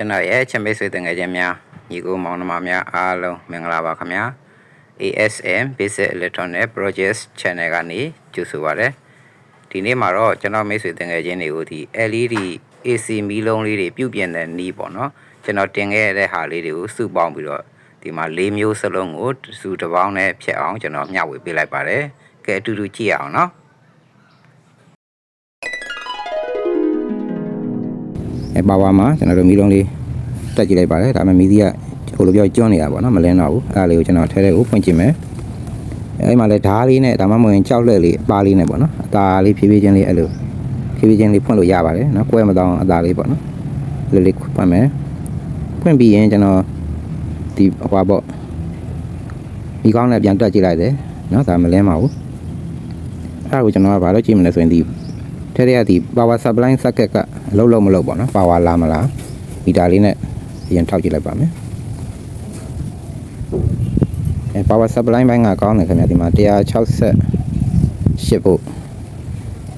ကျွန်တော်ရဲ့ချစ်မိတ်ဆွေတငယ်ချင်းများညီကိုမောင်နှမများအားလုံးမင်္ဂလာပါခင်ဗျာ ASM Basic Electronic Projects Channel ကနေကြိုဆိုပါရစေဒီနေ့မှာတော့ကျွန်တော်မိတ်ဆွေတငယ်ချင်းတွေကိုဒီ LED AC မီးလုံးလေးတွေပြုပြင်တဲ့နီးပေါ့နော်ကျွန်တော်တင်ခဲ့ရတဲ့ဟာလေးတွေကိုစုပေါင်းပြီးတော့ဒီမှာ၄မျိုးစလုံးကိုစုတစ်ပေါင်းနဲ့ဖြတ်အောင်ကျွန်တော်မျှဝေပေးလိုက်ပါတယ်ကဲအတူတူကြည့်ရအောင်နော် အဲပါဝါမှာကျွန်တော်တို့မီးလုံးလေးတက်ကြည့်လိုက်ပါတယ်ဒါပေမဲ့မီးသီးကဟိုလိုပြောကျွန်းနေတာပေါ့နော်မလင်းတော့ဘူးအဲ့ဒါလေးကိုကျွန်တော်ထဲထဲကိုဖွင့်ကြည့်မယ်အဲ့မှာလဲဓားလေးနဲ့ဒါမှမဟုတ်ရင်ကြောက်လက်လေးအပါလေးနဲ့ပေါ့နော်အသာလေးဖြည်းဖြည်းချင်းလေးအဲ့လိုဖြည်းဖြည်းချင်းလေးဖွင့်လို့ရပါတယ်နော်ကွဲမတောင်းအသာလေးပေါ့နော်အဲ့လိုလေးဖွင့်မယ်ဖွင့်ပြီးရင်ကျွန်တော်ဒီဟွာပေါ့ဒီကောင်းနဲ့ပြန်တက်ကြည့်လိုက်တယ်နော်ဒါမလင်းပါဘူးအဲ့ဒါကိုကျွန်တော်ကဘာလို့ကြည့်မလဲဆိုရင်ဒီ ထဲထဲကဒီ power supply socket ကအလုံးလုံးမလုံးပေါ့နော် power လာမလားမီတာလေးနဲ့အရင်ထောက်ကြည့်လိုက်ပါမယ်အဲ power supply ဘိုင်းကကောင်းတယ်ခင်ဗျာဒီမှာ168ဖို့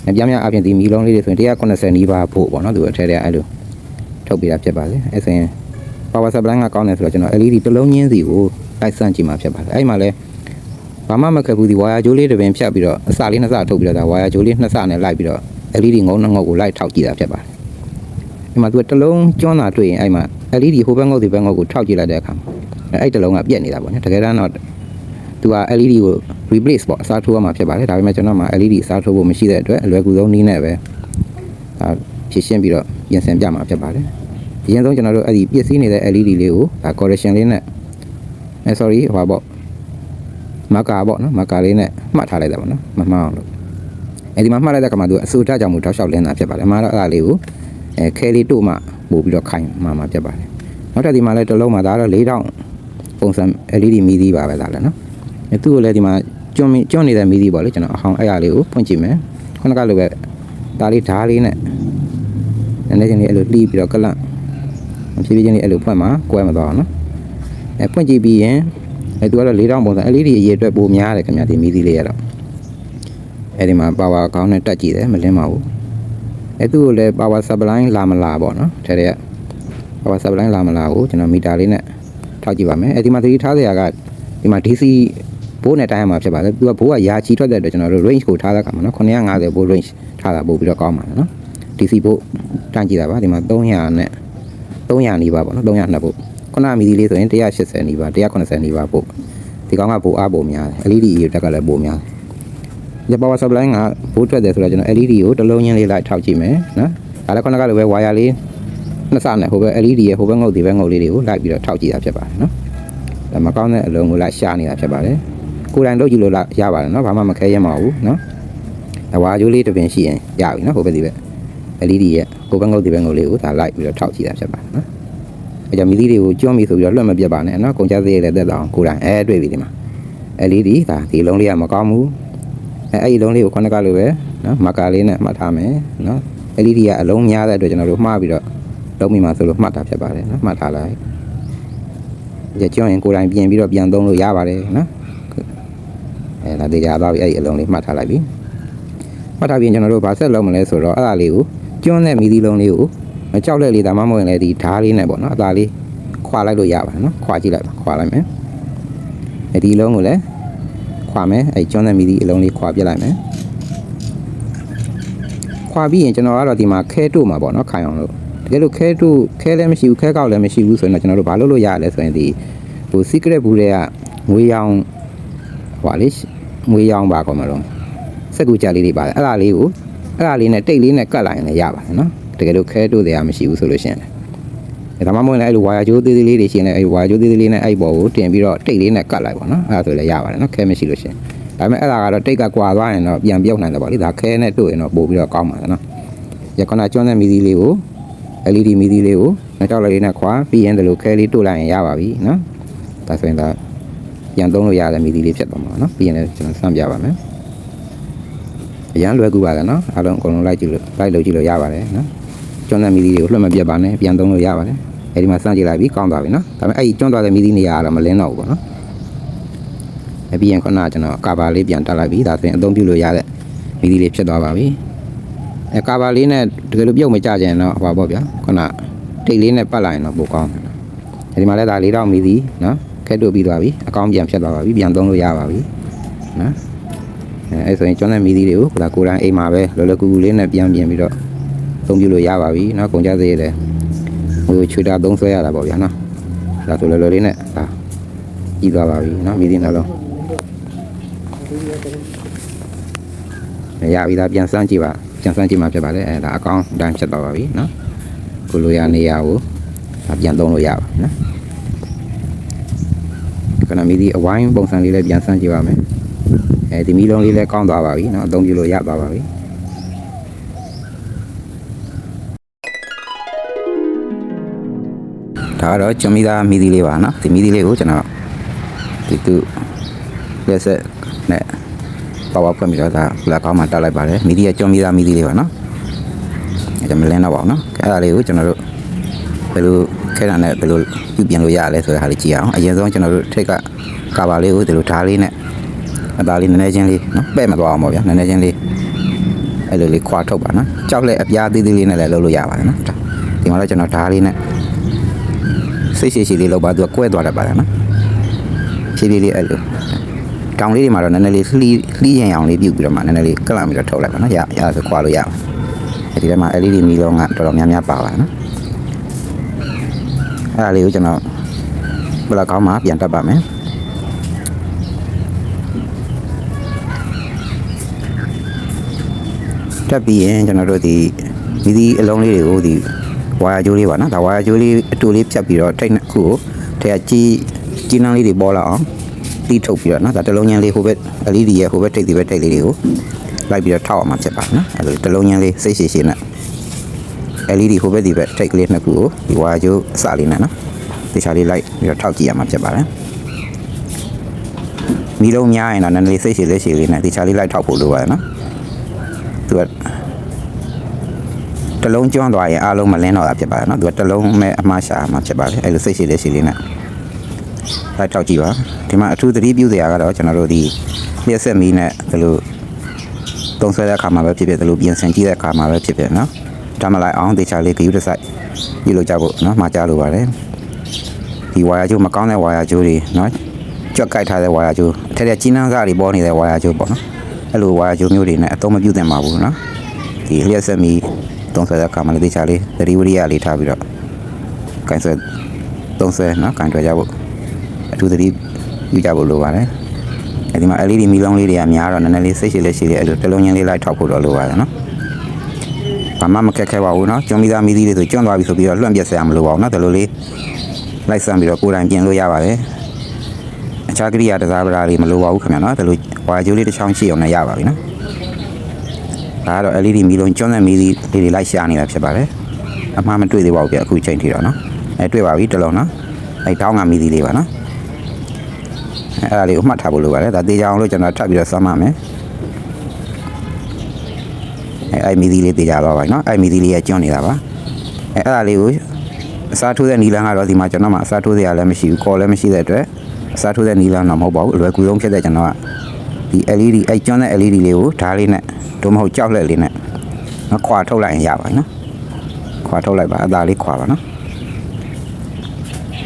အပြားများအပြင်ဒီမီလုံးလေးတွေဆိုရင်190နီးပါးဖို့ပေါ့နော်သူအထဲထဲအဲ့လိုထုတ်ပြတာဖြစ်ပါစေအဲဆိုရင် power supply ကကောင်းတယ်ဆိုတော့ကျွန်တော် LED တစ်လုံးချင်းစီကိုလိုက်စမ်းကြည့်မှာဖြစ်ပါတယ်အဲ့မှာလဲဘာမှမခက်ဘူးဒီဝါယာကြိုးလေးတစ်ပင်ဖြတ်ပြီးတော့အစလေးနှစ်စထုတ်ပြီးတော့ဒါဝါယာကြိုးလေးနှစ်စနဲ့လိုက်ပြီးတော့ LED ငုံနှငုတ်ကိုလိုက်ထောက်ကြည့်တာဖြစ်ပါတယ်။ဒီမှာသူကတစ်လုံးကျွန်းတာတွေ့ရင်အဲ့မှာ LED ဟိုဘက်ငုတ်ဒီဘက်ငုတ်ကိုထောက်ကြည့်လိုက်တဲ့အခါမှာအဲ့တစ်လုံးကပြက်နေတာပေါ့နော်။တကယ်တမ်းတော့သူက LED ကို replace ပေါ့အစားထိုးရမှာဖြစ်ပါတယ်။ဒါပေမဲ့ကျွန်တော်မှ LED အစားထိုးဖို့မရှိတဲ့အတွက်အလွယ်ကူဆုံးနည်းနဲ့ပဲဒါဖြည့်ရှင်းပြီးတော့ပြင်ဆင်ပြမှာဖြစ်ပါတယ်။အရင်ဆုံးကျွန်တော်တို့အဲ့ဒီပြည့်စည်နေတဲ့ LED လေးကိုဒါ correction လေးနဲ့အဲ sorry ဟိုပါပေါ့မကာပေါ့နော်မကာလေးနဲ့မှတ်ထားလိုက်တာပေါ့နော်မမှန်အောင်လို့ အဲဒီမှာမှတ်လိုက်တဲ့ကမှသူအဆူထကြောင့်မို့တောက်လျှောက်လင်းတာဖြစ်ပါတယ်အမှားတော့အဲ့ဒါလေးကိုအဲခဲလေးတို့မှပို့ပြီးတော့ခိုင်မှမှာဖြစ်ပါတယ်နောက်ထပ်ဒီမှာလည်းတစ်လုံးမှာဒါတော့၄တောင်ပုံစံ LED မီးသီးပါပဲဒါလည်းနော်အဲသူ့ကိုလည်းဒီမှာကျွန်းကျွန်းနေတဲ့မီးသီးပေါ့လေကျွန်တော်အဟောင်းအဲ့ရလေးကိုဖွင့်ကြည့်မယ်ခုနကလိုပဲဒါလေးဓားလေးနဲ့နည်းနည်းချင်းလေးအဲ့လိုလှီးပြီးတော့ကလန့်ဖြည်းဖြည်းချင်းလေးအဲ့လိုဖွင့်မှာကွဲမသွားအောင်နော်အဲဖွင့်ကြည့်ပြီးရင်အဲသူကတော့၄တောင်ပုံစံ LED အရေးအတွက်ပိုများတယ်ခင်ဗျာဒီမီးသီးလေးရတော့ အဲ့ဒီမှာ power ကောင်းနဲ့တက်ကြည့်တယ်မလင်းပါဘူးအဲ့သူ့ကိုလည်း power supply လာမလာပေါ့နော်ထဲထဲက power supply လာမလာကိုကျွန်တော်မီတာလေးနဲ့ထောက်ကြည့်ပါမယ်အဲ့ဒီမှာသတိထားစရာကဒီမှာ DC ဘိုးနဲ့တိုင်းရမှာဖြစ်ပါတယ်သူကဘိုးကယာချီထွက်တဲ့အတွက်ကျွန်တော်တို့ range ကိုထားတဲ့အခါမှာနော်950ဘိုး range ထားတာပို့ပြီးတော့ကောင်းပါတယ်နော် DC ဘိုးတန်းကြည့်တာပါဒီမှာ300နဲ့300နီးပါးပေါ့နော်300ဘို့ခုနမီဒီလေးဆိုရင်180နီးပါး190နီးပါးပို့ဒီကောင်ကပိုအားပိုများတယ် LED ရေတက်ကလည်းပိုများတယ် ဒီ power supply ကဘိုးထွက်တယ်ဆိုတော့ကျွန်တော် LED ကိုတစ်လုံးချင်းလေးလိုက်ထောက်ကြည့်မယ်နော်ဒါလည်းခုနကလိုပဲ wire လေးနှစ်စနဲ့ဟိုဘက် LED ရဲ့ဟိုဘက်ငုတ်ဒီဘက်ငုတ်လေးတွေကိုလိုက်ပြီးတော့ထောက်ကြည့်တာဖြစ်ပါတယ်နော်ဒါမကောင်းတဲ့အလုံးကိုလိုက်ရှာနေတာဖြစ်ပါတယ်ကိုယ်တိုင်လုပ်ကြည့်လို့ရပါတယ်နော်ဘာမှမခဲရင်မဟုတ်ဘူးနော်အဝါကြိုးလေးတစ်ပင်ရှိရင်ရပြီနော်ဟိုဘက်ဒီဘက် LED ရဲ့ဟိုဘက်ငုတ်ဒီဘက်ငုတ်လေးကိုဒါလိုက်ပြီးတော့ထောက်ကြည့်တာဖြစ်ပါတယ်နော်အဲကြောင့်မီသီးတွေကိုကျွမ်းပြီဆိုပြီးတော့လွှတ်မပြတ်ပါနဲ့နော်ကုန်ကြစရိတ်လည်းတက်တော့ကိုယ်တိုင်အဲတွေ့ပြီဒီမှာ LED ဒါဒီလုံးလေးကမကောင်းဘူး အဲအဲ့ဒီလုံးလေးကိုခုနကလိုပဲနော်မကာလေးနဲ့မှတ်ထားမယ်နော် LED ကအလုံးများတဲ့အတွက်ကျွန်တော်တို့မှားပြီးတော့လုံးမိမှာဆိုလို့မှတ်တာဖြစ်ပါတယ်နော်မှတ်ထားလိုက်ကြကျွန်းရင်ကိုယ်တိုင်ပြင်ပြီးတော့ပြန်သုံးလို့ရပါတယ်နော်အဲဒါတရားသွားပြီအဲ့ဒီအလုံးလေးမှတ်ထားလိုက်ပြီမှတ်ထားပြီးကျွန်တော်တို့ဗာဆက်လုံးမလဲဆိုတော့အဲ့ဒါလေးကိုကျွန်းတဲ့မီဒီလုံးလေးကိုမကြောက်လက်လေးဒါမှမဟုတ်ရင်လည်းဒီဓားလေးနဲ့ပေါ့နော်အသားလေးခွာလိုက်လို့ရပါတယ်နော်ခွာကြည့်လိုက်ပါခွာလိုက်မယ်အဲဒီလုံးကိုလည်း ခွာမယ်အဲကျွန်းတဲ့မီဒီအလုံးလေးခွာပြလိုက်မယ်ခွာပြီးရင်ကျွန်တော်ကတော့ဒီမှာခဲတို့မှာပေါ့နော်ခိုင်အောင်လို့တကယ်လို့ခဲတို့ခဲလည်းမရှိဘူးခဲကောက်လည်းမရှိဘူးဆိုရင်တော့ကျွန်တော်တို့ဘာလုပ်လို့ရလဲဆိုရင်ဒီဟို secret ဘူးတွေကငွေရောင်ဟွာလေးငွေရောင်ပါကောမလို့စက်ကူကြလေးတွေပါတယ်အဲ့ဒါလေးကိုအဲ့ဒါလေးနဲ့တိတ်လေးနဲ့ကတ်လိုက်ရင်လည်းရပါတယ်နော်တကယ်လို့ခဲတို့တွေကမရှိဘူးဆိုလို့ရှိရင်လည်း ဒါမှမဟုတ်လည်းအဲ့လိုဝါယာကြိုးသေးသေးလေးတွေရှိရင်လည်းအဲ့ဝါယာကြိုးသေးသေးလေးနဲ့အဲ့ပေါ်ကိုတင်ပြီးတော့တိတ်လေးနဲ့ကတ်လိုက်ပါနော်အဲ့ဒါဆိုလည်းရပါတယ်နော်ခဲမရှိလို့ရှိရင်ဒါပေမဲ့အဲ့ဒါကတော့တိတ်ကကွာသွားရင်တော့ပြန်ပြုတ်နိုင်တယ်ပေါ့လေဒါခဲနဲ့တွေ့ရင်တော့ပို့ပြီးတော့ကောင်းပါတယ်နော်ရခဏကျွန်းတဲ့မီဒီလေးကို LED မီဒီလေးကိုနှစ်ကြောက်လေးနဲ့ခွာပြီးရင်ဒီလိုခဲလေးတို့လိုက်ရင်ရပါပြီနော်ဒါဆိုရင်ဒါပြန်သုံးလို့ရတဲ့မီဒီလေးဖြစ်သွားမှာနော်ပြီးရင်လည်းကျွန်တော်စမ်းပြပါမယ်အရန်လွယ်ကူပါတယ်နော်အားလုံးအကုန်လုံးလိုက်ကြည့်လို့လိုက်လို့ကြည့်လို့ရပါတယ်နော်ကျွန်းတဲ့မီဒီလေးကိုလွှတ်မပြတ်ပါနဲ့ပြန်သုံးလို့ရပါတယ် အဲဒီမှာစမ်းကြည့်လိုက်ပြီးကောင်းသွားပြီနော်ဒါပေမဲ့အဲ့ဒီကျွန်းသွားတဲ့မီဒီနေရာကတော့မလင်းတော့ဘူးပေါ့နော်အပြီးရင်ခုနကကျွန်တော်ကာဗာလေးပြန်တက်လိုက်ပြီဒါဆိုရင်အသုံးပြုလို့ရတဲ့မီဒီလေးဖြစ်သွားပါပြီအဲကာဗာလေးနဲ့တကယ်လို့ပြုတ်မကြကြရင်တော့ဟောပါပေါ့ဗျာခုနတိတ်လေးနဲ့ပတ်လာရင်တော့ပိုကောင်းတယ်နော်ဒီမှာလည်းဒါလေးတော့မီသည်နော်ခက်တို့ပြီးသွားပြီအကောင့်ပြန်ဖြတ်သွားပါပြီပြန်သုံးလို့ရပါပြီနော်အဲအဲ့ဆိုရင်ကျွမ်းတဲ့မီသည်တွေကိုဒါကိုယ်တိုင်အိမ်မှာပဲလောလောကူကူလေးနဲ့ပြန်ပြင်ပြီးတော့သုံးပြလို့ရပါပြီနော်ကုန်ကြသေးတယ် ဟိုချွေတာသုံးဆွဲရတာပေါ့ဗျာနော်ဒါဆိုလောလောလေးနဲ့ဒါပြီးသွားပါပြီနော်မီသည်နှလုံးရပြီဒါပြန်စမ်းကြည့်ပါပြန်စမ်းကြည့်မှဖြစ်ပါလေအဲဒါအကောင့်တိုင်းဖြတ်သွားပါပြီနော်ကိုလိုရနေရကိုဒါပြန်သုံးလို့ရပါနော်ခဏမီဒီအဝိုင်းပုံစံလေးလည်းပြန်စမ်းကြည့်ပါမယ်အဲဒီမီလုံးလေးလည်းကောင်းသွားပါပြီနော်အသုံးပြုလို့ရသွားပါပြီ ဒါကတော့ကျွန်မိသားမီဒီလေးပါနော်ဒီမီဒီလေးကိုကျွန်တော်ဒီသူလက်ဆက်နဲ့ပါဝါဖွင့်ပြီးတော့ဒါလက်ကောင်းမှတက်လိုက်ပါတယ်မီဒီကကျွန်မိသားမီဒီလေးပါနော်အဲဒါမလင်းတော့ပါဘူးနော်အဲ့ဒါလေးကိုကျွန်တော်တို့ဘယ်လိုခဲတာနဲ့ဘယ်လိုပြုပြင်လို့ရလဲဆိုတဲ့ဟာလေးကြည့်အောင်အရင်ဆုံးကျွန်တော်တို့ထိတ်ကကာဘာလေးကိုဒီလိုဓာတ်လေးနဲ့အသားလေးနည်းနည်းချင်းလေးနော်ပဲ့မသွားအောင်ပေါ့ဗျာနည်းနည်းချင်းလေးအဲ့လိုလေးခွာထုတ်ပါနော်ကြောက်လက်အပြားသေးသေးလေးနဲ့လည်းလုပ်လို့ရပါတယ်နော်ဒီမှာတော့ကျွန်တော်ဓာတ်လေးနဲ့ စိတ်ရှိရှိလေးလောက်ပါသူကကွဲသွားတတ်ပါတယ်နော်ဖြည်းဖြည်းလေးအဲ့လိုတောင်လေးတွေမှာတော့နည်းနည်းလေးလှီးလှီးရင်အောင်လေးပြုတ်ပြီးတော့မှနည်းနည်းလေးကလန့်ပြီးတော့ထုတ်လိုက်ပါနော်ရရဆိုခွာလို့ရပါတယ်ဒီထဲမှာ LED မီလုံးကတော်တော်များများပါပါတယ်နော်အဲ့ဒါလေးကိုကျွန်တော်ဘယ်လောက်ကောင်းမှပြန်တက်ပါမယ်တက်ပြီးရင်ကျွန်တော်တို့ဒီဒီဒီအလုံးလေးတွေကိုဒီ ဝါယာကြိုးလေးပါနော်ဒါဝါယာကြိုးလေးအတူလေးဖြတ်ပြီးတော့ထိတ်နှစ်ခုကိုထဲကကြီးကြီးနှန်းလေးတွေပေါ်လာအောင်တီးထုတ်ပြီးတော့နော်ဒါတစ်လုံးချင်းလေးဟိုဘက် LED ရဲ့ဟိုဘက်ထိတ်ဒီဘက်ထိတ်လေးတွေကိုလိုက်ပြီးတော့ထောက်အောင်မှာဖြစ်ပါတယ်နော်အဲ့လိုတစ်လုံးချင်းလေးစိတ်ရှိရှိနဲ့ LED ဟိုဘက်ဒီဘက်ထိတ်ကလေးနှစ်ခုကိုဒီဝါယာကြိုးအစလေးနဲ့နော်တေချာလေးလိုက်ပြီးတော့ထောက်ကြည့်ရမှာဖြစ်ပါတယ်မီးလုံးများရင်တော့နည်းနည်းလေးစိတ်ရှိလေးရှိလေးနဲ့တေချာလေးလိုက်ထောက်ဖို့လိုပါတယ်နော်သူက တစ်လုံးကျွမ်းသွားရင်အားလုံးမလင်းတော့တာဖြစ်ပါတယ်နော်သူကတစ်လုံးမဲ့အမှားရှာမှာဖြစ်ပါတယ်အဲ့လိုစိတ်ရှိလေးရှိလေးနဲ့လိုက်ထောက်ကြည့်ပါဒီမှာအထူးသတိပြုစရာကတော့ကျွန်တော်တို့ဒီလျှက်ဆက်မီးနဲ့ဒီလိုသုံးဆွဲတဲ့အခါမှာပဲဖြစ်ဖြစ်ဒီလိုပြင်ဆင်ကြည့်တဲ့အခါမှာပဲဖြစ်ဖြစ်နော်ဒါမှလိုက်အောင်တေချာလေးဂယူတစ်ဆိုင်ပြုလုပ်ကြဖို့နော်မှာကြားလိုပါတယ်ဒီဝါယာကြိုးမကောင်းတဲ့ဝါယာကြိုးတွေနော်ကြွက်ကြိုက်ထားတဲ့ဝါယာကြိုးအထက်ထက်ကြီးနှန်းစားတွေပေါ်နေတဲ့ဝါယာကြိုးပေါ့နော်အဲ့လိုဝါယာကြိုးမျိုးတွေနဲ့အသုံးမပြုသင့်ပါဘူးနော်ဒီလျှက်ဆက်မီး သုံးဆွဲတဲ့အခါမှာလည်းတေချာလေးသတိဝရိယလေးထားပြီးတော့ကင်ဆွဲသုံးဆွဲနော်ကင်တွယ်ကြဖို့အထူးသတိပြုကြဖို့လိုပါတယ်အဲဒီမှာ LED မီလုံးလေးတွေကများတော့နည်းနည်းလေးစိတ်ရှိလက်ရှိလေးအဲ့လိုတစ်လုံးချင်းလေးလိုက်ထောက်ဖို့တော့လိုပါတယ်နော်ဘာမှမခက်ခဲပါဘူးเนาะကျွန်းမိသားမီးသီးတွေဆိုကျွန်းသွားပြီဆိုပြီးတော့လွှင့်ပြက်ဆရာမလိုပါဘူးเนาะဒါလိုလေးလိုက်ဆမ်းပြီးတော့ကိုယ်တိုင်ပြင်လို့ရပါတယ်အခြားကိရိယာတစားပဓာလေးမလိုပါဘူးခင်ဗျာเนาะဒါလိုဝါကျိုးလေးတစ်ချောင်းရှိအောင်လည်းရပါပြီเนาะ ဒါကတော့ LED မီလုံးကျွမ်းတဲ့မီလေးတွေလိုက်ရှာနေတာဖြစ်ပါတယ်အမှားမတွေ့သေးပါဘူးဗျအခုချိန်ထိတော့နော်အဲတွေ့ပါပြီတလုံးနော်အဲတောင်းကမီလေးလေးပါနော်အဲ့ဒါလေးကိုမှတ်ထားဖို့လိုပါတယ်ဒါတေချာအောင်လို့ကျွန်တော်ထပ်ပြီးတော့စမ်းပါမယ်အဲအဲ့မီလေးလေးတေချာသွားပါပြီနော်အဲ့မီလေးလေးကကျွမ်းနေတာပါအဲအဲ့ဒါလေးကိုအစားထိုးတဲ့နီလန်းကတော့ဒီမှာကျွန်တော်မှအစားထိုးစရာလည်းမရှိဘူးကော်လည်းမရှိတဲ့အတွက်အစားထိုးတဲ့နီလန်းတော့မဟုတ်ပါဘူးအလွယ်ကူဆုံးဖြစ်တဲ့ကျွန်တော်က ဒီ LED အဲ့ကျွမ်းတဲ့ LED လေးကိုဓာတ်လေးနဲ့တို့မဟုတ်ကြောက်လက်လေးနဲ့မခွာထုတ်လိုက်ရင်ရပါပြီနော်ခွာထုတ်လိုက်ပါအသာလေးခွာပါနော်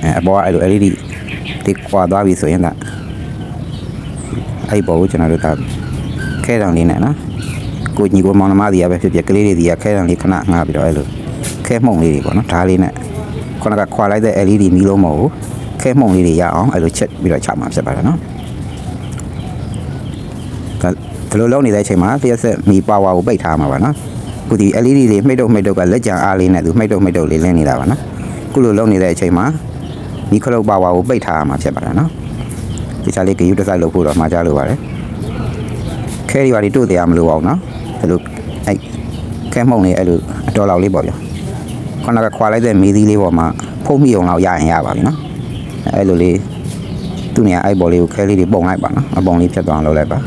အဲအပေါ်ကအဲ့လို LED တိခွာသွားပြီဆိုရင်ဒါအဲ့ပေါ်ကိုကျွန်တော်တို့ဒါခဲတောင်လေးနဲ့နော်ကိုညီကိုမောင်နှမတွေကပဲဖြစ်ဖြစ်ကလေးတွေတွေကခဲတံလေးခဏငှားပြီးတော့အဲ့လိုခဲမှုံလေးတွေပေါ့နော်ဓာလေးနဲ့ခဏကခွာလိုက်တဲ့ LED မီးလုံးမော်ကိုခဲမှုံလေးတွေရအောင်အဲ့လိုချက်ပြီးတော့ချမှာဖြစ်ပါတယ်နော် ဒါဒီလိုလုံးနေတဲ့အချိန်မှာလျှက်ဆက်မီပါဝါကိုပိတ်ထားမှာပါနော်ခုဒီ LED တွေမှိတ်တော့မှိတ်တော့ကလက်ကြံအားလေးနဲ့သူမှိတ်တော့မှိတ်တော့လေးလင်းနေတာပါနော်ခုလိုလုံးနေတဲ့အချိန်မှာဒီခလုတ်ပါဝါကိုပိတ်ထားရမှာဖြစ်ပါတယ်နော်ဒီချာလေးဂယူတစ်စိုက်လုပ်ဖို့တော့မှာကြားလိုပါတယ်ခဲရီပါတွေတို့တရားမလို့အောင်နော်အဲ့လိုအဲ့ခဲမှုန်လေးအဲ့လိုအတော်လောက်လေးပေါ့ဗျာခုနကခွာလိုက်တဲ့မီးသီးလေးပေါ်မှာဖုံးမိအောင်လောက်ရရင်ရပါပြီနော်အဲ့လိုလေးသူ့နေရာအဲ့ဘော်လေးကိုခဲလေးတွေပုံလိုက်ပါနော်အပုံလေးဖြတ်သွားအောင်လုပ်လိုက်ပါ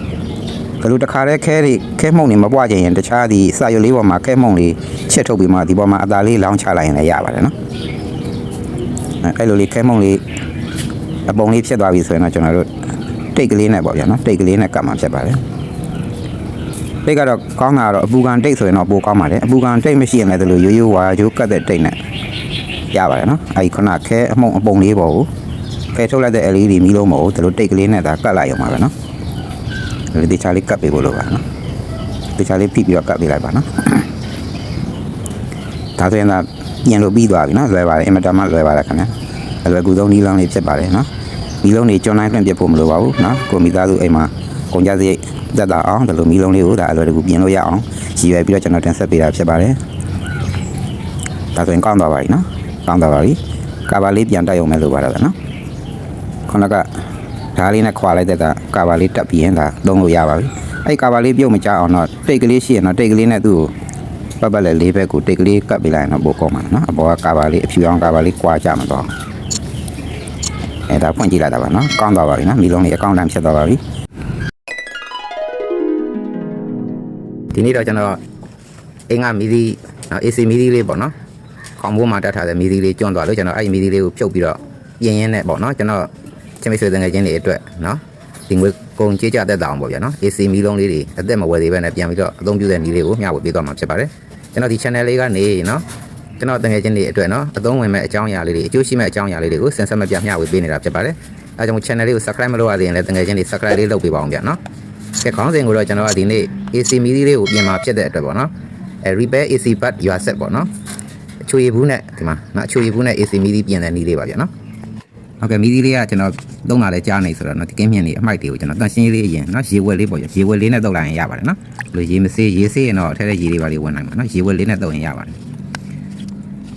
ဘယ်လိုတခါတည်းခဲတွေခဲမှုန်တွေမပွားချင်ရင်တခြားဒီစာရွက်လေးပေါ်မှာခဲမှုန်လေးချက်ထုတ်ပြီးမှဒီပေါ်မှာအသားလေးလောင်းချလိုက်ရင်လည်းရပါတယ်နော်အဲ့လိုလေးခဲမှုန်လေးအပုံလေးဖြစ်သွားပြီဆိုရင်တော့ကျွန်တော်တို့တိတ်ကလေးနဲ့ပေါ့ဗျာနော်တိတ်ကလေးနဲ့ကတ်မှာဖြစ်ပါတယ်တိတ်ကတော့ကောင်းတာကတော့အပူကန်တိတ်ဆိုရင်တော့ပိုကောင်းပါတယ်အပူကန်တိတ်မရှိရင်လည်းဒီလိုရိုးရိုးဝါရိုးကတ်တဲ့တိတ်နဲ့ရပါတယ်နော်အဲဒီခုနခဲအမှုံအပုံလေးပေါ်ကိုခဲထုတ်လိုက်တဲ့ LED မီးလုံးပေါ်ကိုဒီလိုတိတ်ကလေးနဲ့ဒါကတ်လိုက်အောင်ပါပဲနော် ဒီတေချာလေးကတ်ပေးဖို့လိုပါနော်တေချာလေးဖိပြီးတော့ကတ်ပေးလိုက်ပါနော်ဒါဆိုရင်ဒါပြင်လို့ပြီးသွားပြီနော်လွယ်ပါတယ်အင်မတန်မှလွယ်ပါတယ်ခင်ဗျာအလွယ်ကူဆုံးနီးလောင်းလေးဖြစ်ပါတယ်နော်မီးလုံးတွေကျွန်းတိုင်းဖွင့်ပြဖို့မလိုပါဘူးနော်ကိုမိသားစုအိမ်မှာကုန်ကြစရိတ်သက်သာအောင်ဒီလိုမီးလုံးလေးကိုဒါအလွယ်တကူပြင်လို့ရအောင်ရည်ရွယ်ပြီးတော့ကျွန်တော်တင်ဆက်ပေးတာဖြစ်ပါတယ်ဒါဆိုရင်ကောင်းသွားပါပြီနော်ကောင်းသွားပါပြီကာဘာလေးပြန်တက်ရုံမဲ့လို့ပါတော့ဗျာနော်ခုနက ဓာတ်လေးနဲ့ခွာလိုက်တဲ့ကကာဘာလေးတက်ပြီးရင်ဒါသုံးလို့ရပါပြီအဲ့ကာဘာလေးပြုတ်မကြအောင်တော့တိတ်ကလေးရှိရင်တော့တိတ်ကလေးနဲ့သူ့ကိုပတ်ပတ်လေးလေးဘက်ကိုတိတ်ကလေးကပ်ပေးလိုက်ရင်တော့ပိုကောင်းမှာနော်အပေါ်ကကာဘာလေးအဖြူအောင်ကာဘာလေးကွာကြမှာတော့အဲ့ဒါဖွင့်ကြည့်လိုက်တာပါနော်ကောင်းသွားပါပြီနော်မီလုံးလေးအကောင့်တန်းဖြစ်သွားပါပြီဒီနေ့တော့ကျွန်တော်အင်္ဂါမီဒီနော် AC မီဒီလေးပေါ့နော်ခေါင်းဘိုးမှာတက်ထားတဲ့မီဒီလေးကျွန့်သွားလို့ကျွန်တော်အဲ့ဒီမီဒီလေးကိုဖြုတ်ပြီးတော့ပြင်ရင်းနဲ့ပေါ့နော်ကျွန်တော် ချင်းမိတ်ဆွေတငယ်ချင်းတွေအတွက်နော်ဒီငွေကုန်ကြေးကြသက်တာအောင်ပေါ့ဗျာနော် AC မီလုံးလေးတွေအသက်မဝယ်သေးဘဲနဲ့ပြန်ပြီးတော့အသုံးပြုတဲ့မီလေးကိုမျှဝေပေးသွားမှာဖြစ်ပါတယ်ကျွန်တော်ဒီ channel လေးကနေနော်ကျွန်တော်တငယ်ချင်းတွေအတွက်နော်အသုံးဝင်မဲ့အကြောင်းအရာလေးတွေအကျိုးရှိမဲ့အကြောင်းအရာလေးတွေကိုစင်ဆက်မပြမျှဝေပေးနေတာဖြစ်ပါတယ်အဲဒါကြောင့် channel လေးကို subscribe မလုပ်ရသေးရင်လည်းတငယ်ချင်းတွေ subscribe လေးလုပ်ပေးပါအောင်ဗျာနော်ကဲခေါင်းစဉ်ကိုတော့ကျွန်တော်ကဒီနေ့ AC မီဒီလေးကိုပြင်มาဖြစ်တဲ့အတွက်ပေါ့နော်အဲ repair AC part your set ပေါ့နော်အချွေရဘူးနဲ့ဒီမှာနော်အချွေရဘူးနဲ့ AC မီဒီပြင်တဲ့နီးလေးပါဗျာနော်ဟုတ်ကဲ့မီဒီလေးကကျွန်တော် သုံးလာလဲကြားနေဆိုတော့နော်ဒီကင်းမြင့်လေးအမိုက်တွေကိုကျွန်တော်တန်ရှင်းလေးအရင်နော်ရေဝက်လေးပေါ့ရေဝက်လေးနဲ့တုပ်လိုက်ရင်ရပါတယ်နော်ဘယ်လိုရေမစေးရေစေးရင်တော့အထက်ထဲရေလေးပါလေးဝင်နိုင်မှာနော်ရေဝက်လေးနဲ့တုပ်ရင်ရပါတယ်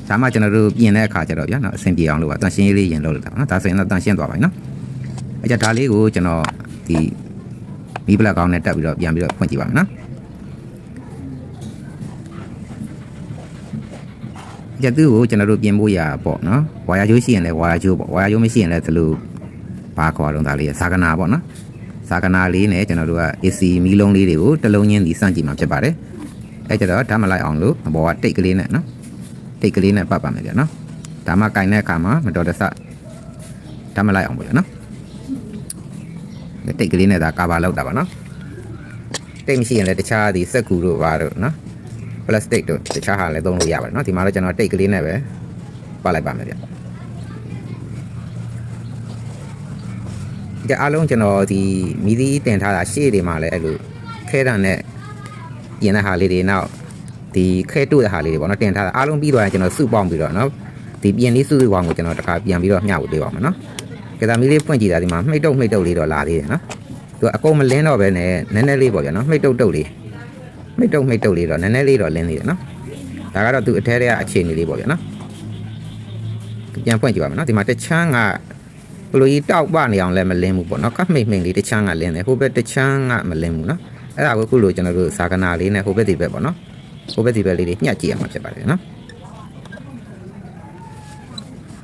ဒါမှကျွန်တော်တို့ပြင်တဲ့အခါကျတော့ဗျာနော်အဆင်ပြေအောင်လို့ပါတန်ရှင်းလေးရင်လုပ်လိုက်တာပါနော်ဒါဆိုရင်တော့တန်ရှင်းသွားပါပြီနော်အဲကြဒါလေးကိုကျွန်တော်ဒီမီးပလက်ကောင်းနဲ့တက်ပြီးတော့ပြန်ပြီးတော့ဖွင့်ကြည့်ပါမယ်နော်ကျက်သူကိုကျွန်တော်တို့ပြင်ဖို့ရပေါ့နော်ဝါယာကျိုးရှိရင်လည်းဝါယာကျိုးပေါ့ဝါယာကျိုးမရှိရင်လည်းသလို ဘာခေါ်အောင်ဒါလေးရဇာကနာပေါ့နော်ဇာကနာလေးနဲ့ကျွန်တော်တို့က AC မီးလုံးလေးတွေကိုတစ်လုံးချင်းစီစန့်ကြည့်မှာဖြစ်ပါတယ်အဲကျတော့ဓာတ်မလိုက်အောင်လို့အပေါ်ကတိတ်ကလေးနဲ့နော်တိတ်ကလေးနဲ့ပတ်ပါမယ်ပြနော်ဒါမှကင်တဲ့အခါမှာမတော်တဆဓာတ်မလိုက်အောင်ပေါ့နော်တိတ်ကလေးနဲ့ဒါကာဗာလောက်တာပါနော်တိတ်မရှိရင်လည်းတခြားဒီစက်ကူတို့ပါတို့နော်ပလတ်စတစ်တို့တခြားဟာလည်းသုံးလို့ရပါတယ်နော်ဒီမှာတော့ကျွန်တော်တိတ်ကလေးနဲ့ပဲပတ်လိုက်ပါမယ်ဗျ ကြအားလုံးကျွန်တော်ဒီမိသီးတင်ထားတာရှေ့တွေမှာလည်းအဲ့လိုခဲတံနဲ့ပြင်တဲ့ဟာလေးတွေနောက်ဒီခဲတို့တဲ့ဟာလေးတွေပေါ့နော်တင်ထားတာအားလုံးပြီးသွားရင်ကျွန်တော်စုပေါင်းပြီးတော့နော်ဒီပြင်လေးစုစုပေါင်းကိုကျွန်တော်တခါပြန်ပြီးတော့မျှဝေပေးပါမယ်နော်ကြသားမီးလေးဖွင့်ကြည့်တာဒီမှာမှိတ်တုတ်မှိတ်တုတ်လေးတော့လာသေးတယ်နော်သူကအကုန်မလင်းတော့ပဲနဲ့နည်းနည်းလေးပေါ့ဗျာနော်မှိတ်တုတ်တုတ်လေးမှိတ်တုတ်မှိတ်တုတ်လေးတော့နည်းနည်းလေးတော့လင်းသေးတယ်နော်ဒါကတော့သူအထဲထဲကအခြေအနေလေးပေါ့ဗျာနော်ပြန်ဖွင့်ကြည့်ပါမယ်နော်ဒီမှာတချမ်းက ဘလိုကြီးတောက်ပနေအောင်လည်းမလင်းဘူးပေါ့နော်ကပ်မိတ်မိတ်လေးတစ်ချမ်းကလင်းတယ်ဟိုဘက်တစ်ချမ်းကမလင်းဘူးနော်အဲ့ဒါကိုခုလိုကျွန်တော်တို့ဇာကနာလေးနဲ့ဟိုဘက်ဒီဘက်ပေါ့နော်ဟိုဘက်ဒီဘက်လေးတွေညှက်ကြည့်ရမှာဖြစ်ပါတယ်နော်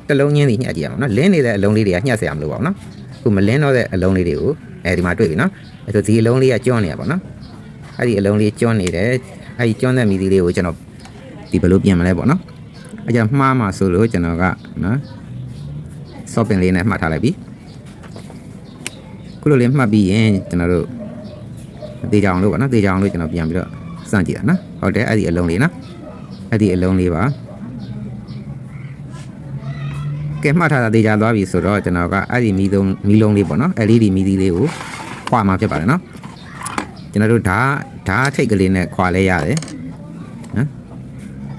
တစ်လုံးချင်းစီညှက်ကြည့်ရမှာနော်လင်းနေတဲ့အလုံးလေးတွေကညှက်เสียမလို့ပါဘူးနော်ခုမလင်းတော့တဲ့အလုံးလေးတွေကိုအဲဒီမှာတွေ့ပြီနော်အဲဆိုဒီအလုံးလေးကကျွန်းနေရပါတော့နော် အဲ့ဒီအလုံးလေးကျွန်းနေတယ်အဲ့ဒီကျွန်းတဲ့မီဒီလေးကိုကျွန်တော်ဒီဘယ်လိုပြင်မလဲပေါ့နော်အဲ့ကျမှားမှာဆိုလို့ကျွန်တော်ကနော် ဆော့ပင်လေးနဲ့မှတ်ထားလိုက်ပြီခုလိုလေးမှတ်ပြီးရင်ကျွန်တော်တို့တေချောင်လို့ပေါ့နော်တေချောင်လို့ကျွန်တော်ပြန်ပြီးတော့စမ်းကြည့်တာနော်ဟုတ်တယ်အဲ့ဒီအလုံးလေးနော်အဲ့ဒီအလုံးလေးပါကဲမှတ်ထားတာတေချာသွားပြီဆိုတော့ကျွန်တော်ကအဲ့ဒီမီးလုံးမီးလုံးလေးပေါ့နော် LED မီးသီးလေးကိုခွာမှာဖြစ်ပါတယ်နော်ကျွန်တော်တို့ဓာတ်ဓာတ်ထိတ်ကလေးနဲ့ခွာလဲရတယ်နော်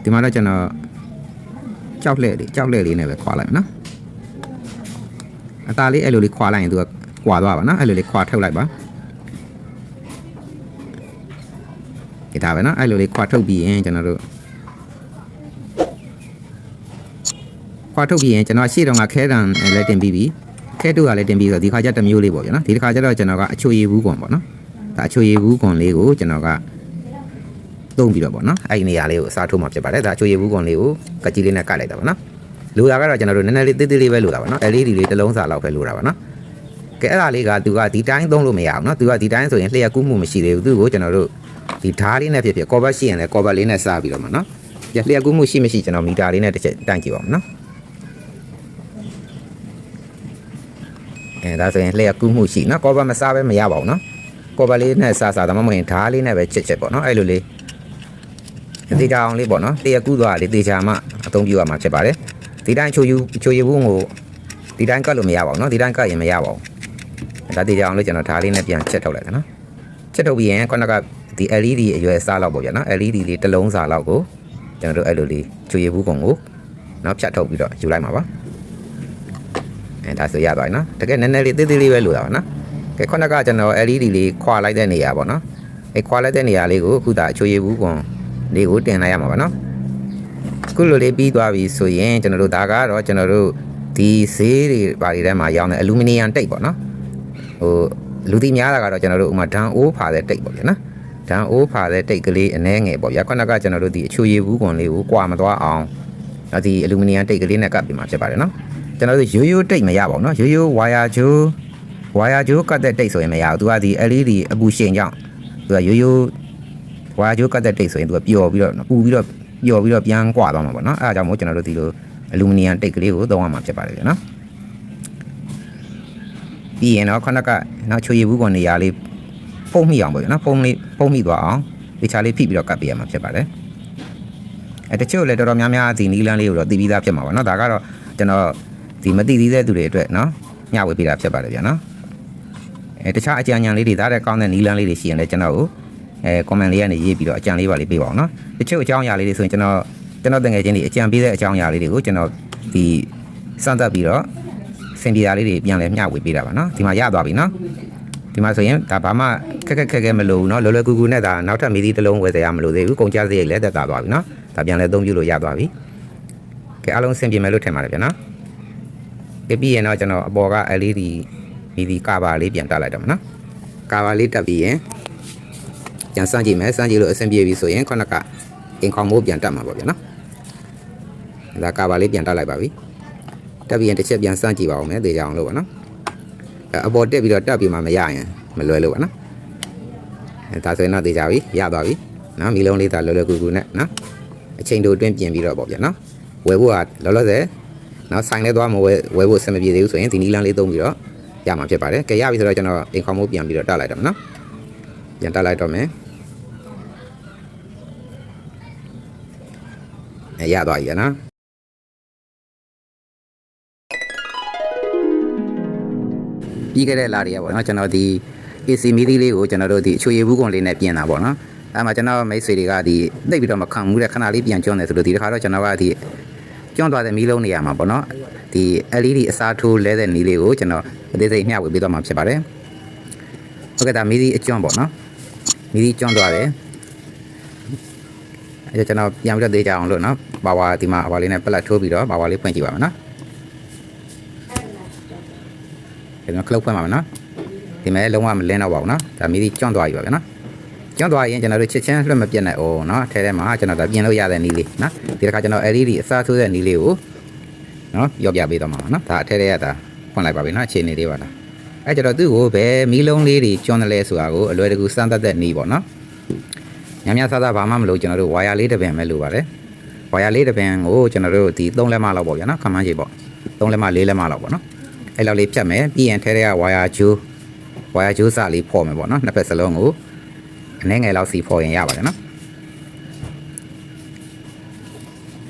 ဒီမှာတော့ကျွန်တော်ကြောက်လက်လေးကြောက်လက်လေးနဲ့ပဲခွာလိုက်မယ်နော် အသားလေးအဲ့လိုလေးခွာလိုက်ရင်သူကကွာသွားပါနော်အဲ့လိုလေးခွာထုတ်လိုက်ပါဒီဒါပဲနော်အဲ့လိုလေးခွာထုတ်ပြီးရင်ကျွန်တော်တို့ခွာထုတ်ပြီးရင်ကျွန်တော်ရှေ့တုန်းကခဲတံလည်းတင်ပြီးပြီခဲတူကလည်းတင်ပြီးဆိုတော့ဒီခါကျတစ်မျိုးလေးပေါ့ဗျာနော်ဒီတစ်ခါကျတော့ကျွန်တော်ကအချိုရည်ဘူးကွန်ပေါ့နော်ဒါအချိုရည်ဘူးခွန်လေးကိုကျွန်တော်ကသုံးပြီးတော့ပေါ့နော်အဲ့ဒီနေရာလေးကိုအစားထိုးမှာဖြစ်ပါတယ်ဒါအချိုရည်ဘူးခွန်လေးကိုကကြီးလေးနဲ့ကတ်လိုက်တာပေါ့နော် လိုတာကတော့ကျွန်တော်တို့နည်းနည်းလေးသေးသေးလေးပဲလိုတာပေါ့နော် LED လေးတစ်လုံးစာလောက်ပဲလိုတာပေါ့နော်ကဲအဲ့ဒါလေးကသူကဒီတိုင်းသုံးလို့မရအောင်နော်သူကဒီတိုင်းဆိုရင်လျှက်ကူးမှုမရှိသေးဘူးသူ့ကိုကျွန်တော်တို့ဒီဓာတ်လေးနဲ့ဖြစ်ဖြစ်ကော်ဘတ်ရှိရင်လည်းကော်ဘတ်လေးနဲ့စားပြီးတော့မှာနော်လျှက်ကူးမှုရှိမရှိကျွန်တော်မီတာလေးနဲ့တစ်ချက်တန့်ကြည့်ပါမယ်နော်အဲဒါဆိုရင်လျှက်ကူးမှုရှိနော်ကော်ဘတ်မစားပဲမရပါဘူးနော်ကော်ပါလေးနဲ့စားစားဒါမှမဟုတ်ရင်ဓားလေးနဲ့ပဲချစ်ချစ်ပေါ့နော်အဲ့လိုလေးတေချာအောင်လေးပေါ့နော်တရကူးသွားလေးတေချာမှအသုံးပြုရမှာဖြစ်ပါတယ် ဒီတိုင်းချိုယူချိုယူဘူးကိုဒီတိုင်းကတ်လို့မရပါဘူးเนาะဒီတိုင်းကတ်ရင်မရပါဘူးဒါတေးကြအောင်လို့ကျွန်တော်ဒါလေးနဲ့ပြန်ချက်ထုတ်လိုက်တယ်နော်ချက်ထုတ်ပြီးရင်ခုနကဒီ LED အရွယ်စားလောက်ပေါ့ဗျာနော် LED လေးတစ်လုံးစာလောက်ကိုကျွန်တော်တို့အဲ့လိုလေးချိုယူဘူးကုန်ကိုနော်ဖြတ်ထုတ်ပြီးတော့ယူလိုက်မှာပါအဲဒါဆိုရသွားပြီနော်တကယ်နည်းနည်းလေးသေးသေးလေးပဲလိုရပါနော်ကဲခုနကကျွန်တော် LED လေးခွာလိုက်တဲ့နေရာပေါ့နော်အဲခွာလိုက်တဲ့နေရာလေးကိုအခုဒါချိုယူဘူးကုန်လေးကိုတင်လိုက်ရမှာပါ နော်ခုလိုလေးပြီးသွားပြီဆိုရင်ကျွန်တော်တို့ဒါကတော့ကျွန်တော်တို့ဒီဈေးတွေဘာတွေထဲမှာရောင်းတဲ့အလူမီနီယံတိတ်ပေါ့နော်ဟိုလူသိများတာကတော့ကျွန်တော်တို့ဥမာဒန်အိုးဖာတဲ့တိတ်ပေါ့ဗျာနော်ဒန်အိုးဖာတဲ့တိတ်ကလေးအနှဲငယ်ပေါ့ဗျာခုနကကျွန်တော်တို့ဒီအချွေရည်ဘူးကွန်လေးကိုကွာမသွားအောင်ဒါဒီအလူမီနီယံတိတ်ကလေးနဲ့ကပ်ပြီးမှဖြစ်ပါတယ်နော်ကျွန်တော်တို့ရိုးရိုးတိတ်မရပါဘူးနော်ရိုးရိုးဝါယာဂျိုးဝါယာဂျိုးကတ်တဲ့တိတ်ဆိုရင်မရဘူးသူကဒီ LED အပူရှင်ကြောင့်သူကရိုးရိုးဝါယာဂျိုးကတ်တဲ့တိတ်ဆိုရင်သူကပျော်ပြီးတော့ပူပြီးတော့ ပျော်ပြီးတော့ပြန်ကွာသွားမှာပေါ့နော်အဲအကြောင်းမို့ကျွန်တော်တို့ဒီလိုအလူမီနီယံတိတ်ကလေးကိုသုံးရမှာဖြစ်ပါတယ်ဗျာနော်ပြီးရင်တော့ခဏကနောက်ချွေရည်ဘူးကွန်နေရာလေးဖုံးမိအောင်ပေါ့ဗျာနော်ဖုံးလေးဖုံးမိသွားအောင်ဒီချာလေးဖိပြီးတော့ကပ်ပေးရမှာဖြစ်ပါတယ်အဲတချို့လည်းတော်တော်များများဒီနီလန်းလေးကိုတော့တည်ပြီးသားဖြစ်မှာပါနော်ဒါကတော့ကျွန်တော်ဒီမတည်သေးတဲ့သူတွေအတွက်နော်ညဝေပေးတာဖြစ်ပါတယ်ဗျာနော်အဲတခြားအကြံဉာဏ်လေးတွေဒါတဲ့ကောင်းတဲ့နီလန်းလေးတွေရှိရင်လည်းကျွန်တော်ကို အဲ comment လေးကနေရေးပြီးတော့အကြံလေးပါလေးပေးပါအောင်နော်တချို့အကြောင်းအရာလေးတွေဆိုရင်ကျွန်တော်ကျွန်တော်တငယ်ချင်းတွေအကြံပေးတဲ့အကြောင်းအရာလေးတွေကိုကျွန်တော်ဒီစမ်းသပ်ပြီးတော့စင်ဒီယာလေးတွေပြန်လဲမျှဝေပေးတာပါနော်ဒီမှာရသွားပြီနော်ဒီမှာဆိုရင်ဒါဘာမှခက်ခက်ခက်ခဲမလို့ဘူးနော်လောလောကူကူနဲ့ဒါနောက်ထပ်မီဒီတစ်လုံးဝယ်စရာမလိုသေးဘူးကုန်ကြစရိတ်လည်းတက်တာသွားပြီနော်ဒါပြန်လဲအသုံးပြုလို့ရသွားပြီကဲအားလုံးအဆင်ပြေမယ်လို့ထင်ပါတယ်ဗျာနော်ကဲပြီးရင်တော့ကျွန်တော်အပေါ်က LED မီဒီကာဘာလေးပြန်တက်လိုက်တော့မယ်နော်ကာဘာလေးတက်ပြီးရင် ပြန်စမ်းကြည့်မယ်စမ်းကြည့်လို့အဆင်ပြေပြီဆိုရင်ခုနကအင်ကောင်မိုးပြန်တက်မှာပေါ့ဗျာနော်ဒါကာဘာလေးပြန်တက်လိုက်ပါပြီတက်ပြီးရင်တစ်ချက်ပြန်စမ်းကြည့်ပါဦးမယ်သေချာအောင်လို့ပါနော်အဲအပေါ်တက်ပြီးတော့တက်ပြီးမှမရရင်မလွယ်လို့ပါနော်အဲဒါဆိုရင်တော့သေချာပြီရသွားပြီနော်မီလုံးလေးသာလွယ်လွယ်ကူကူနဲ့နော်အချိန်တိုအတွင်းပြင်ပြီးတော့ပေါ့ဗျာနော်ဝယ်ဖို့ကလောလောဆယ်နော်ဆိုင်လဲသွားမဝယ်ဝယ်ဖို့အဆင်မပြေသေးဘူးဆိုရင်ဒီနီလန်းလေးသုံးပြီးတော့ရမှာဖြစ်ပါတယ်ကဲရပြီဆိုတော့ကျွန်တော်အင်ကောင်မိုးပြန်ပြီးတော့တက်လိုက်တော့မယ်နော်ပြန်တက်လိုက်တော့မယ် ရသွားပြီနော်ပြီးခဲ့တဲ့လာတွေကပေါ့နော်ကျွန်တော်ဒီ AC မီဒီလေးကိုကျွန်တော်တို့ဒီအချွေရည်ဘူးကွန်လေးနဲ့ပြင်တာပေါ့နော်အဲမှာကျွန်တော်မိတ်ဆွေတွေကဒီသိပ်ပြီးတော့မခံဘူးတဲ့ခဏလေးပြန်ကျွန်းတယ်ဆိုလို့ဒီတစ်ခါတော့ကျွန်တော်ကဒီကျွန်းသွားတဲ့မီးလုံးနေရာမှာပေါ့နော်ဒီ LED အစားထိုးလဲတဲ့နီးလေးကိုကျွန်တော်အသေးစိတ်မျှဝေပေးတော့မှာဖြစ်ပါတယ်ဟုတ်ကဲ့ဒါမီဒီအကျွန်းပေါ့နော်မီဒီကျွန်းသွားတယ် အဲကျွန်တော်ပြန်ပြီးတော့သေးကြအောင်လို့နော်ပါဝါဒီမှာပါလေးနဲ့ပလက်ထိုးပြီးတော့ပါဝါလေးဖွင့်ကြည့်ပါမယ်နော်ဒီမှာကလုတ်ဖွင့်ပါမယ်နော်ဒီမဲ့လုံးဝမလင်းတော့ပါဘူးနော်ဒါမီဒီကျွန့်သွားပြီပါဗျာနော်ကျွန့်သွားရင်ကျွန်တော်တို့ချစ်ချင်းလွှတ်မပြတ်နိုင်အောင်နော်ထဲထဲမှာကျွန်တော်ဒါပြင်လို့ရတဲ့နီးလေးနော်ဒီတစ်ခါကျွန်တော် LED အစားထိုးတဲ့နီးလေးကိုနော်ပြောပြပေးတော့မှာပါနော်ဒါအထဲထဲကဒါဖွင့်လိုက်ပါပြီနော်အခြေအနေလေးပါလားအဲကျွန်တော်သူ့ကိုဘယ်မီးလုံးလေးတွေကျွန့်တယ်လဲဆိုတာကိုအလွယ်တကူစမ်းသပ်တဲ့နီးပေါ့နော် ညများစားစားဘာမှမလို့ကျွန်တော်တို့ဝါယာလေးတစ်ပင်ပဲလိုပါတယ်ဝါယာလေးတစ်ပင်ကိုကျွန်တော်တို့ဒီ3လက်မလောက်ပေါ့ဗျာနော်ခမန်းကြီးပေါ့3လက်မ4လက်မလောက်ပေါ့နော်အဲ့လောက်လေးဖြတ်မယ်ပြီးရင်ထဲထဲကဝါယာဂျိုးဝါယာဂျိုးစလေးဖော်မယ်ပေါ့နော်နှစ်ဖက်စလုံးကိုအနည်းငယ်လောက်စီဖော်ရင်ရပါတယ်နော်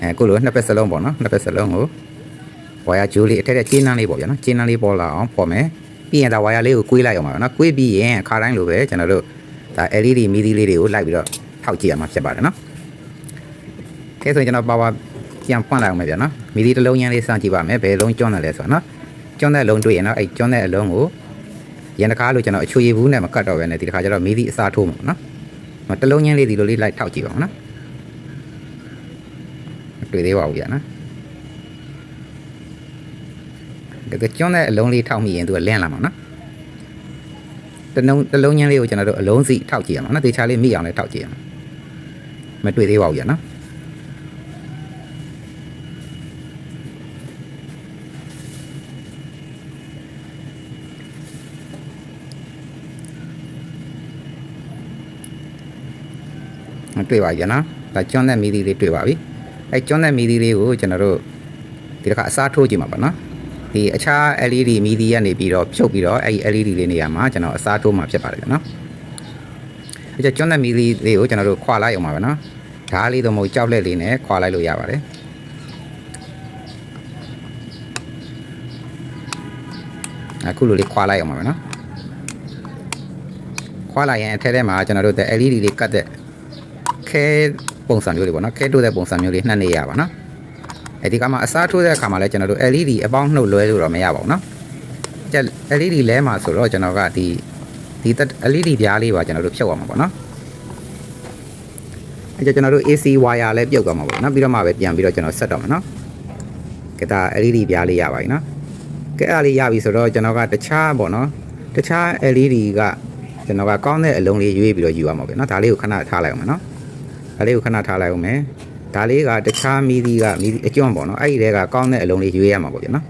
အဲကိုလိုနှစ်ဖက်စလုံးပေါ့နော်နှစ်ဖက်စလုံးကိုဝါယာဂျိုးလေးအထက်ထက်ကျင်းနှန်းလေးပေါ့ဗျာနော်ကျင်းနှန်းလေးပေါ်လာအောင်ဖော်မယ်ပြီးရင်ဒါဝါယာလေးကိုကွေးလိုက်အောင်ပါနော်ကွေးပြီးရင်ခါတိုင်းလိုပဲကျွန်တော်တို့ဒါ LED မီဒီလေးတွေကိုလိုက်ပြီးတော့ ထောက်ကြည့်ရမှာဖြစ်ပါတယ်နော်ကဲဆိုရင်ကျွန်တော်ပါဝါပြန်ဖွင့်လိုက်အောင်မယ်ဗျာနော်မီဒီတစ်လုံးရင်းလေးစမ်းကြည့်ပါမယ်ဘယ်လုံးကျွန်းတယ်လဲဆိုတော့နော်ကျွန်းတဲ့အလုံးတွေ့ရင်တော့အဲ့ကျွန်းတဲ့အလုံးကိုရန်တကားလို့ကျွန်တော်အချွေရည်ဘူးနဲ့မကတ်တော့ပဲနဲ့ဒီတစ်ခါကျတော့မီဒီအစားထိုးမှာနော်မတစ်လုံးရင်းလေးဒီလိုလေးလိုက်ထောက်ကြည့်ပါဦးနော်မတွေ့သေးပါဘူးဗျာနော်ဒါကကျွန်းတဲ့အလုံးလေးထောက်မိရင်သူကလင်းလာမှာနော်တလုံးတလုံးချင်းလေးကိုကျွန်တော်တို့အလုံးစီထောက်ကြည့်ရမှာနော်တေချာလေးမိအောင်လည်းထောက်ကြည့်ရမှာ မတွေ့သေးပါဘူးကြာနော်မတွေ့ပါဘူးကြာနော်ဒါကျွန်းတဲ့မီဒီလေးတွေ့ပါပြီအဲကျွန်းတဲ့မီဒီလေးကိုကျွန်တော်တို့ဒီတစ်ခါအစားထိုးကြည့်မှာပါနော်ဒီအခြား LED မီဒီကနေပြီးတော့ဖြုတ်ပြီးတော့အဲ့ဒီ LED လေးနေရာမှာကျွန်တော်အစားထိုးမှာဖြစ်ပါတယ်နော်။ ပြီးတော့ကျွန်းသက်မီလေးလေးကိုကျွန်တော်တို့ခွာလိုက်အောင်ပါပဲနော်ဓားလေးတော့မဟုတ်ကြောက်လက်လေးနဲ့ခွာလိုက်လို့ရပါတယ်အခုလိုလေးခွာလိုက်အောင်ပါပဲနော်ခွာလိုက်ရင်အထက်ထဲမှာကျွန်တော်တို့တဲ့ LED လေးကတ်တဲ့ခဲပုံစံမျိုးလေးပေါ့နော်ခဲတိုးတဲ့ပုံစံမျိုးလေးနှက်နေရပါနော်အဲဒီကမှာအစားထိုးတဲ့အခါမှာလည်းကျွန်တော်တို့ LED အပေါင်းနှုတ်လွဲလို့တော့မရပါဘူးနော်ကြက် LED လဲမှာဆိုတော့ကျွန်တော်ကဒီ ဒီအလေးဒီပြားလေးပါကျွန်တော်တို့ဖြုတ်အောင်ပါပေါ့နော်အဲကျကျွန်တော်တို့ AC wire လည်းပြုတ်သွားမှာပေါ့နော်ပြီးတော့မှပဲပြန်ပြီးတော့ကျွန်တော်ဆက်တော့မှာနော်ကဲဒါ LED ပြားလေးရပါပြီနော်ကဲအဲ့လေးရပြီဆိုတော့ကျွန်တော်ကတခြားပေါ့နော်တခြား LED ကကျွန်တော်ကကောင်းတဲ့အလုံးလေးရွေးပြီးတော့ယူရမှာပဲနော်ဒါလေးကိုခဏထားလိုက်အောင်မယ်နော်ဒါလေးကိုခဏထားလိုက်အောင်မယ်ဒါလေးကတခြားမီးသီးကမီးအကျွန့်ပေါ့နော်အဲ့ဒီတဲကကောင်းတဲ့အလုံးလေးရွေးရမှာပေါ့ဗျာနော်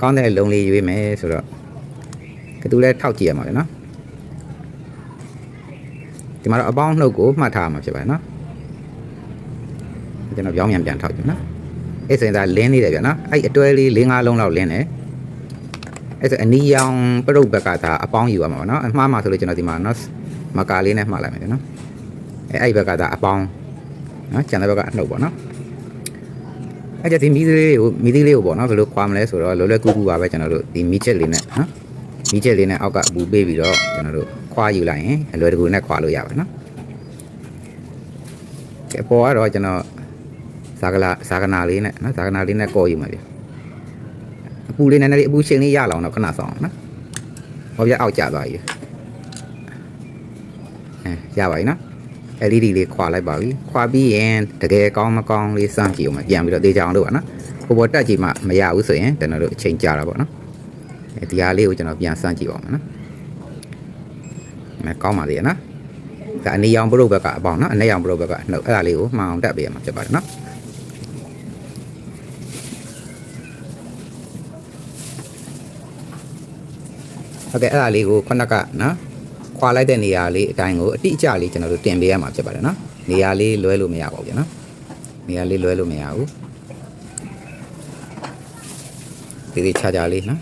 ကောင်းတဲ့အလုံးလေးရွေးမယ်ဆိုတော့ ကတူလဲထောက်ကြည့်ရမှာဗျာနော်ဒီမှာတော့အပေါင်းနှုတ်ကိုမှတ်ထားမှာဖြစ်ပါတယ်နော်ကျွန်တော်ပြောင်းပြန်ပြန်ထောက်ကြည့်နော်အဲ့ဆိုရင်ဒါလင်းနေတယ်ဗျာနော်အဲ့အတွဲလေး၄၅လုံးလောက်လင်းတယ်အဲ့ဆိုအနီရောင်ပရုပ်ဘက်ကဒါအပေါင်းယူရမှာပါနော်အမှားမှာဆိုလို့ကျွန်တော်ဒီမှာနော်မကာလေးနဲ့မှားလိုက်မယ်ဗျာနော်အဲ့အဲ့ဘက်ကဒါအပေါင်းနော်ကျန်တဲ့ဘက်ကအနှုတ်ပေါ့နော်အဲ့ကြဒီမီးသေးလေးကိုမီးသေးလေးကိုပေါ့နော်ဘယ်လိုခွာမလဲဆိုတော့လောလောကူကူပါပဲကျွန်တော်တို့ဒီမီးချက်လေးနဲ့နော် မီးချက်လေးနဲ့အောက်ကအပူပေးပြီးတော့ကျွန်တော်တို့ခွာယူလိုက်ရင်အလွယ်တကူနဲ့ခွာလို့ရပါနော်ကဲပေါ်ကတော့ကျွန်တော်ဇာကလာဇာကနာလေးနဲ့နော်ဇာကနာလေးနဲ့ကော်ယူမှာဗျအပူလေးနည်းနည်းလေးအပူချိန်လေးရလောင်တော့ခဏဆောင်အောင်နော်ဟောပြအောက်ကျသွားပြီအဲရပါပြီနော် LED လေးခွာလိုက်ပါပြီခွာပြီးရင်တကယ်ကောင်းမကောင်းလေးစမ်းကြည့်အောင်ပြန်ပြီးတော့တေးကြအောင်လုပ်ပါနော်ပေါ်ပေါ်တက်ကြည့်မှမရဘူးဆိုရင်ကျွန်တော်တို့အချိန်ကြာတာပေါ့နော်အဲ ဒီဟာလေးကိုကျွန်တော်ပြန်စမ်းကြည့်ပါအောင်နော်အဲကောင်းပါသေးရဲ့နော်ဒါအနေရောင်ပရုပ်ဘက်ကအပေါင်းနော်အနေရောင်ပရုပ်ဘက်ကအနှုတ်အဲ့ဒါလေးကိုမှန်အောင်တက်ပေးရမှာဖြစ်ပါတယ်နော်ဟုတ်ကဲ့အဲ့ဒါလေးကိုခုနကနော်ခွာလိုက်တဲ့နေရာလေးအတိုင်းကိုအတိအကျလေးကျွန်တော်တို့တင်ပေးရမှာဖြစ်ပါတယ်နော်နေရာလေးလွဲလို့မရပါဘူးဗျာနော်နေရာလေးလွဲလို့မရဘူးဒီဒီခြားခြားလေးနော်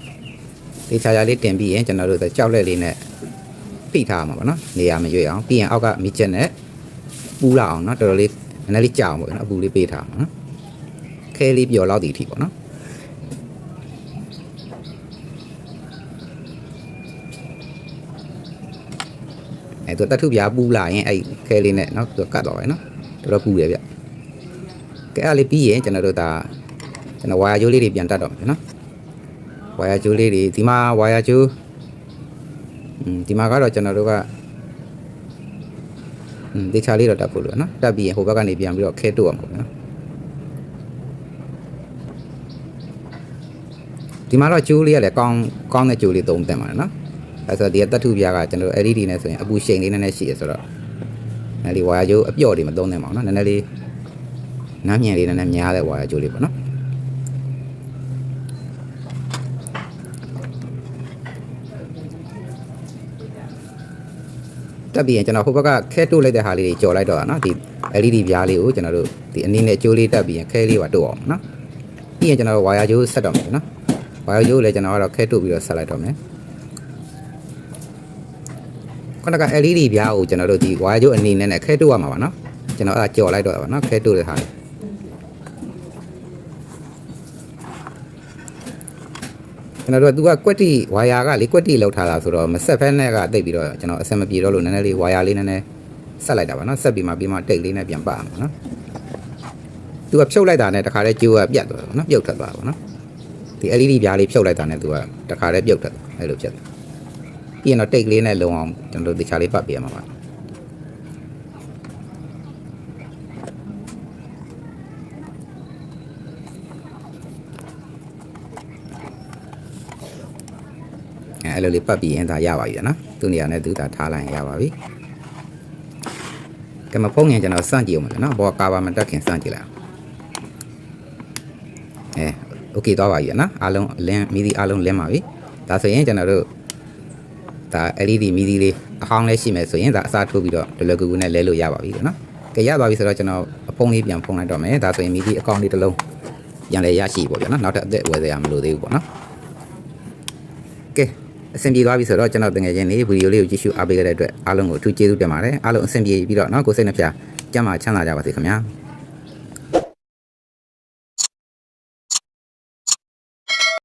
ဒီခြားခြားလေးတင်ပြီးရင်ကျွန်တော်တို့ကြောက်လက်လေးနဲ့ဖိထားမှာပါနော်နေရာမရွေ့အောင်ပြီးရင်အောက်ကမိချက်နဲ့ပူးလာအောင်နော်တော်တော်လေးနည်းနည်းလေးကြာအောင်ပေါ့နော်အပူလေးပေးထားမှာနော်ခဲလေးပျော်လောက်ဒီအထိပေါ့နော်အဲသူတတ်ထုပြားပူးလာရင်အဲ့ခဲလေးနဲ့နော်သူကတ်သွားပါနော်တော်တော်ပူတယ်ဗျကဲအဲ့ဒါလေးပြီးရင်ကျွန်တော်တို့ဒါကျွန်တော်ဝါယာကြိုးလေးတွေပြန်တတ်တော့မယ်နော် ဝါယာကျိုးလေးတွေဒီမှာဝါယာကျိုးဒီမှာကတော့ကျွန်တော်တို့ကอืมတေချာလေးတော့တက်ဖို့လို့နော်တက်ပြီးရင်ဟိုဘက်ကနေပြန်ပြီးတော့ခဲတို့ရမှာပေါ့နော်ဒီမှာတော့ကျိုးလေးကလည်းကောင်းကောင်းတဲ့ကျိုးလေးသုံးတင်ပါတယ်နော်အဲဆိုတော့ဒီကတတ်ထုပြားကကျွန်တော် LED နဲ့ဆိုရင်အပူရှိန်လေးနည်းနည်းရှိရဆိုတော့နည်းလေးဝါယာကျိုးအပြော့တွေမသုံးတင်ပါဘူးနော်နည်းနည်းလေးနားမြန်လေးနည်းနည်းများတဲ့ဝါယာကျိုးလေးပေါ့နော် ဆက်ပြီးရင်ကျွန်တော်ဟိုဘက်ကခဲတိုးလိုက်တဲ့ဟာလေးတွေကြော်လိုက်တော့တာနော်ဒီ LED ပြားလေးကိုကျွန်တော်တို့ဒီအနည်းနဲ့ကြိုးလေးတက်ပြီးရင်ခဲလေးပါတိုးအောင်နော်ပြီးရင်ကျွန်တော်တို့ဝါယာကြိုးဆက်တော့မယ်နော်ဝါယာကြိုးလည်းကျွန်တော်ကတော့ခဲတိုးပြီးတော့ဆက်လိုက်တော့မယ်ခုနက LED ပြားကိုကျွန်တော်တို့ဒီဝါယာကြိုးအနည်းနဲ့ခဲတိုးရမှာပါနော်ကျွန်တော်အဲ့ဒါကြော်လိုက်တော့တာပါနော်ခဲတိုးတဲ့ဟာလေး ကျွန်တော်တို့ကသူကကွက်တီဝါယာကလေကွက်တီလောက်ထားတာဆိုတော့မဆက်ဖက်နဲ့ကတိတ်ပြီးတော့ကျွန်တော်အဆင်မပြေတော့လို့နည်းနည်းလေးဝါယာလေးနည်းနည်းဆက်လိုက်တာပါနော်ဆက်ပြီးမှပြီးမှတိတ်လေးနဲ့ပြန်ပအောင်နော်သူကဖြုတ်လိုက်တာနဲ့တခါတည်းကျိုးကပြတ်သွားတယ်နော်ပြုတ်ထွက်သွားပါနော်ဒီ LED ပြားလေးဖြုတ်လိုက်တာနဲ့သူကတခါတည်းပြုတ်ထွက်သွားအဲ့လိုဖြစ်တယ်ပြီးရင်တော့တိတ်ကလေးနဲ့လုံအောင်ကျွန်တော်တို့တခြားလေးပတ်ပြရမှာပါ အဲအဲ့လိုလေးပတ်ပြီးရင်ဒါရပါပြီနော်သူနေရာနဲ့သူဒါထားလိုက်ရင်ရပါပြီကမဖုံးရင်ကျွန်တော်စန့်ကြည့်အောင်မယ်နော်ဘောကာဘာမတက်ခင်စန့်ကြည့်လိုက်အောင်အဲโอเคသွားပါပြီနော်အားလုံးလင်းမီဒီအားလုံးလင်းပါပြီဒါဆိုရင်ကျွန်တော်တို့ ဒါ LED မီဒီလေးအဟောင်းလေးရှိမယ်ဆိုရင်ဒါအစားထိုးပြီးတော့ဒလကူကူနဲ့လဲလို့ရပါပြီเนาะကဲရပါပြီဆိုတော့ကျွန်တော်အဖုံးလေးပြန်ဖုံးလိုက်တော့မယ်ဒါဆိုရင်မီဒီအကောင့်လေးတစ်လုံးပြန်လဲရရှိပေါ့ဗျာနော်နောက်ထပ်အသက်ဝယ်စရာမလိုသေးဘူးပေါ့နော်ကဲ အဆင်ပြေသွားပြီဆိုတော့ကျွန်တော်တကယ်ချင်းလေးဗီဒီယိုလေးကိုကြည့်ရှုအားပေးကြတဲ့အတွက်အားလုံးကိုအထူးကျေးဇူးတင်ပါတယ်အားလုံးအဆင်ပြေပြီးတော့နော်ကိုစိတ်နှပြကျမ်းမာချမ်းသာကြပါစေခင်ဗျာ